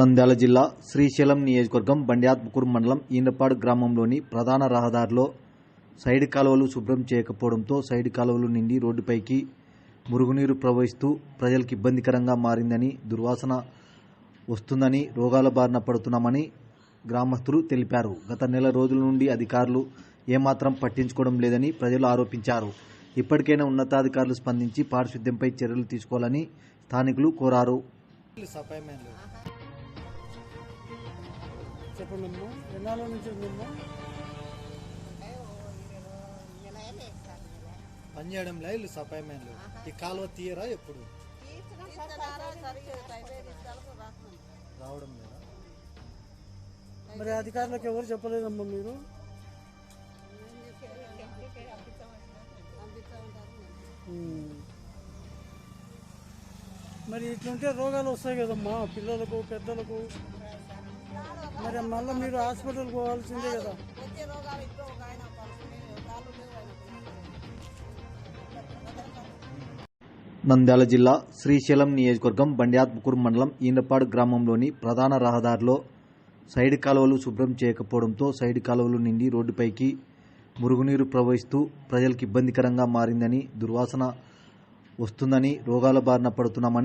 నంద్యాల జిల్లా శ్రీశైలం నియోజకవర్గం బండ్యాత్మకూరు మండలం ఈనపాడు గ్రామంలోని ప్రధాన రహదారిలో సైడ్ కాలువలు శుభ్రం చేయకపోవడంతో సైడ్ కాలువలు నిండి రోడ్డుపైకి మురుగునీరు ప్రవహిస్తూ ప్రజలకు ఇబ్బందికరంగా మారిందని దుర్వాసన వస్తుందని రోగాల బారిన పడుతున్నామని గ్రామస్తులు తెలిపారు. గత నెల రోజుల నుండి అధికారులు ఏమాత్రం పట్టించుకోవడం లేదని ప్రజలు ఆరోపించారు. ఇప్పటికైనా ఉన్నతాధికారులు స్పందించి పారిశుద్ధ్యంపై చర్యలు తీసుకోవాలని స్థానికులు కోరారు. చెప్పండి అమ్మా ఎన్నాళ్ళ నుంచి ఉందమ్మా? పని చేయడంలో ఇల్లు సపాయిమెంట్లు ఈ కాలువ తీయరా ఎప్పుడు? రావడం లేదా? మరి అధికారులకు ఎవరు చెప్పలేదమ్మా మీరు. మరి ఇట్లుంటే రోగాలు వస్తాయి కదమ్మా పిల్లలకు పెద్దలకు. మరి మళ్ళీ మీరు హాస్పిటల్ పోవాల్సిందే కదా. నంద్యాల జిల్లా శ్రీశైలం నియోజకవర్గం బండ్యాత్మకూరు మండలం ఈందపాడు గ్రామంలోని ప్రధాన రహదారిలో సైడ్ కాలువలు శుభ్రం చేయకపోవడంతో సైడ్ కాలువలు నిండి రోడ్డుపైకి మురుగునీరు ప్రవహిస్తూ ప్రజలకు ఇబ్బందికరంగా మారిందని దుర్వాసన వస్తుందని రోగాల బారిన పడుతున్నామని